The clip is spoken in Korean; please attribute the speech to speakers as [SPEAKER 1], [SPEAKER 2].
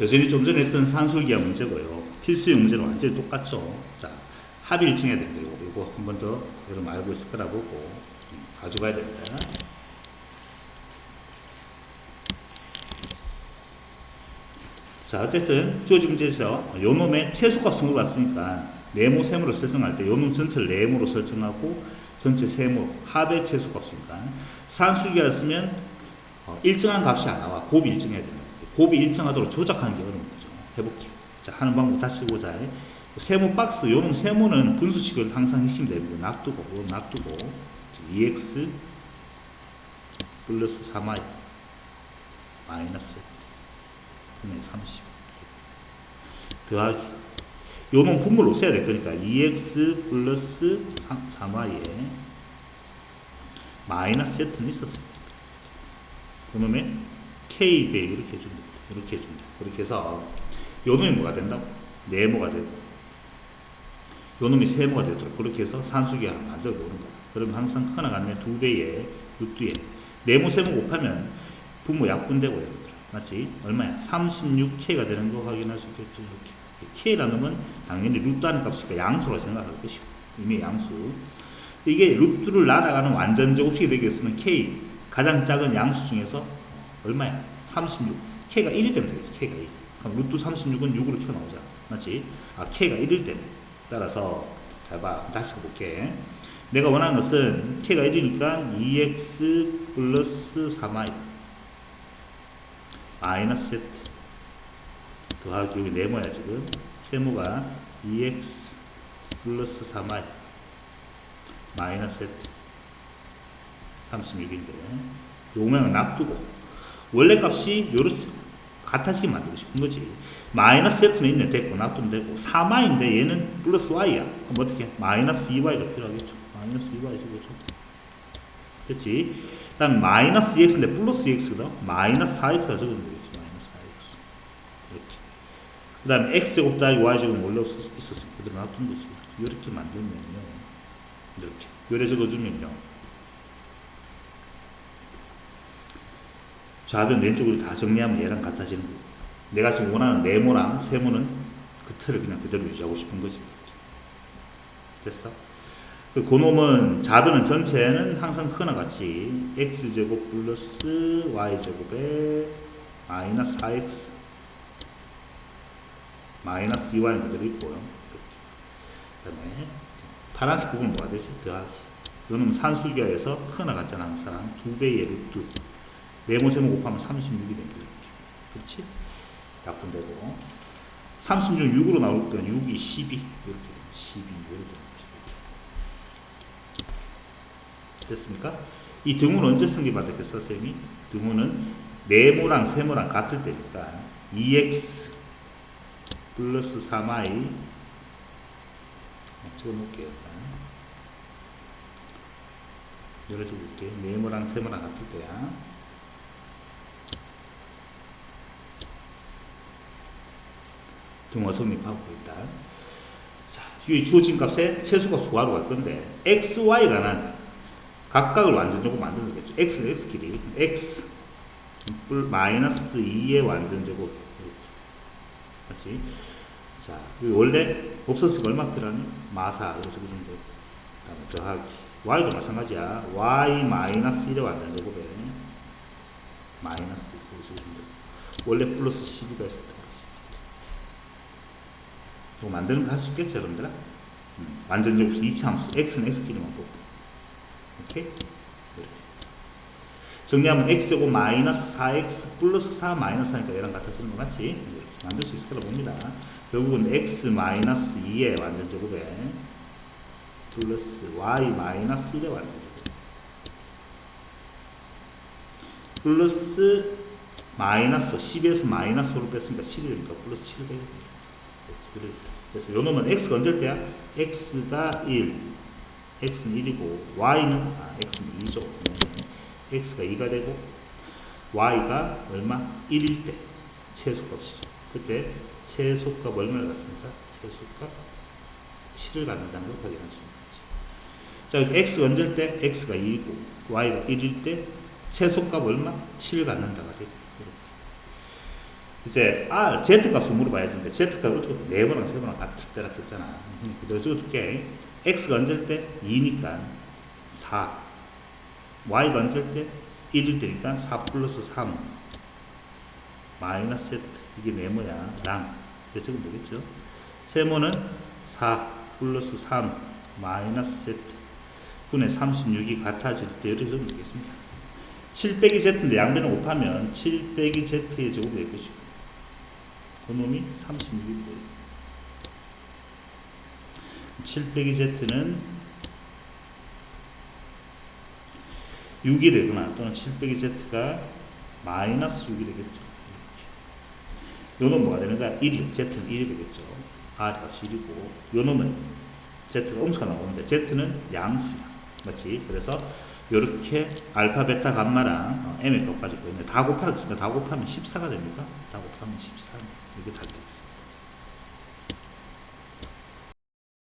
[SPEAKER 1] 여전히 좀 전에 했던 산술기하 문제고요. 필수형 문제는 완전히 똑같죠. 자, 합이 일정해야 됩니다. 이거, 한 번 더 여러분 알고 있을 거라 보고 음, 가져가야 됩니다. 자, 어쨌든 주어진 문제에서 요 놈의 최소값을 물어봤으니까 네모 세모로 설정할 때 요놈 전체를 네모로 설정하고 전체 세모 합의 최소값이니까 산술기라 쓰면 어, 일정한 값이 안 나와. 곱이 일정해야 됩니다. 곱이 일정하도록 조작하는 게 어려운 거죠. 해볼게요. 자, 하는 방법 다시 보자. 세모 박스, 요놈 세모는 분수식을 항상 되는 거 놔두고, 요 놔두고, 2x 플러스 3y 마이너스 그러면 30 더하기 요놈 분모를 없애야 될 거니까 2x 플러스 3y에 마이너스 z는 있었습니다. 그놈의 k배 이렇게 해줍니다. 이렇게 해줍니다. 그렇게 해서 요 놈이 뭐가 된다고? 네모가 되고 요 놈이 세모가 되도록 그렇게 해서 산수기 하나 만들어 놓는 거야. 그러면 항상 커나 같네 두 배에 루트에 네모 세모 곱하면 분모 약분 되고 여러분들 맞지? 얼마야? 36k가 되는 거 확인할 수 있겠죠 이렇게 k라는 건 당연히 루트 하는 값이니까 양수로 생각할 것이고 이미 양수 이게 루트를 날아가는 완전 제곱식이 되겠으면 k 가장 작은 양수 중에서 얼마야? 36 k가 1이 되면 되겠지 k가 1 그럼 루트 36은 6으로 튀어나오자. 맞지? 아 k가 1일 때. 따라서 잘 봐. 다시 볼게. 내가 원하는 것은 k가 1이니까 2x 플러스 3y 마이너스 z. 더하기 여기 네모야 지금. 세모가 2x 플러스 3y 마이너스 z. 36인데. 요명은 놔두고 원래 값이 요렇게 같아지게 만들고 싶은 거지. 마이너스 z는 있네. 됐고 놔두면 되고. 3y인데 얘는 플러스 y야. 그럼 어떻게? 마이너스 2y가 필요하겠죠. 마이너스 2y지 그죠. 그렇지 그 다음 마이너스 2x인데 플러스 2x거든 마이너스 4x가 적으면 되겠지. 마이너스 4x 이렇게. 그 다음에 x제곱 더하기 y제곱은 원래 없었, 있었어 그대로 놔둔 거지. 이렇게 만들면요. 이렇게. 요래 적어주면요 좌변 왼쪽으로 다 정리하면 얘랑 같아지는 거고 내가 지금 원하는 네모랑 세모는 그 틀을 그냥 그대로 유지하고 싶은 거지. 됐어? 그 고놈은 좌변은 전체는 항상 크나 같이 x제곱 플러스 y제곱에 마이너스 4x 마이너스 2y는 그대로 있고요. 그 다음에 파란색 부분은 뭐가 되지? 더하기. 이거는 산술기하에서 크나 같잖아 항상. 두 배의 루트 네모 세모 곱하면 36이 됩니다 그렇지? 약분되고 36 6으로 나올 때는 6이 12 이렇게 됩니다 12 이렇게 됐습니까? 이 등호는 언제 승계받았겠어, 쌤이? 등호는 네모랑 세모랑 같을 때니까 2x 플러스 3y 적어 놓을게요. 열어줘 볼게요. 네모랑 세모랑 같을 때야. 등호 성립하고 일단. 자, 이 주어진 값에 최소값 구하러 갈 건데, x, y가 난 각각을 완전제곱 만들겠죠. x는 x끼리. x 마이너스 2의 완전제곱. 맞지? 자, 원래 없었으니까 얼마 필요하니? 마사. 이렇게 되고. 그 다음에 더하기. y도 마찬가지야. y 마이너스 1의 완전제곱에 마이너스 이렇게 적어주면. 원래 플러스 12가 있었던 이거 만드는 거 할 수 있겠죠, 여러분들아? 음, 완전제곱 이차함수. x는 x끼리만 보고. 오케이? 이렇게. 정리하면 x제곱 마이너스 4x 플러스 4 마이너스 하니까 얘랑 같아지는 거 맞지? 이렇게 만들 수 있을 거라 봅니다. 결국은 x 마이너스 2의 완전제곱에 플러스 y 마이너스 1의 완전제곱 플러스 마이너스 10에서 마이너스로 뺐으니까 7이니까 플러스 7이 되겠네요. 그래서 요 놈은 x가 언제일 때야? x가 1 x는 1이고 y는 아, x는 2죠. x가 2가 되고 y가 얼마? 1일 때 최소값이죠. 그때 최소값 얼마를 갖습니까? 최소값 7을 갖는다는 걸 확인할 수 있는 거죠. 자, x가 언제일 때? x가 2이고 y가 1일 때 최소값 얼마? 7을 갖는다가 되고 이 제 R, Z 값을 물어봐야 되는데 Z 값을 어떻게 네 번랑 세 같을 때라 했잖아. 그럼 그대로 적어줄게. X가 언제일 때 2니까 4. Y가 언제일 때 1일 때니까 4 플러스 3 마이너스 Z 이게 네모야 랑 이렇게 적으면 되겠죠. 세모는 4 플러스 3 마이너스 Z 9의 36이 같아질 때 이렇게 적으면 되겠습니다. 7 빼기 Z인데 양변을 곱하면 7 빼기 Z의 제곱이 될 것이고 그놈이 36이 돼요. 7 빼기 Z는 6이 되거나 또는 7 빼기 Z가 마이너스 6이 되겠죠. 요놈 뭐가 되는가? 1이, Z는 1이 되겠죠. R 값이 1이고 요 놈은 Z가 음수가 나오는데 Z는 양수야. 맞지? 그래서 이렇게 알파, 베타, 감마랑 어, m의 값까지 보이는데 다 곱하라 했으니까 다 곱하면 14가 됩니까? 다 곱하면 14 이렇게 다 되겠습니다.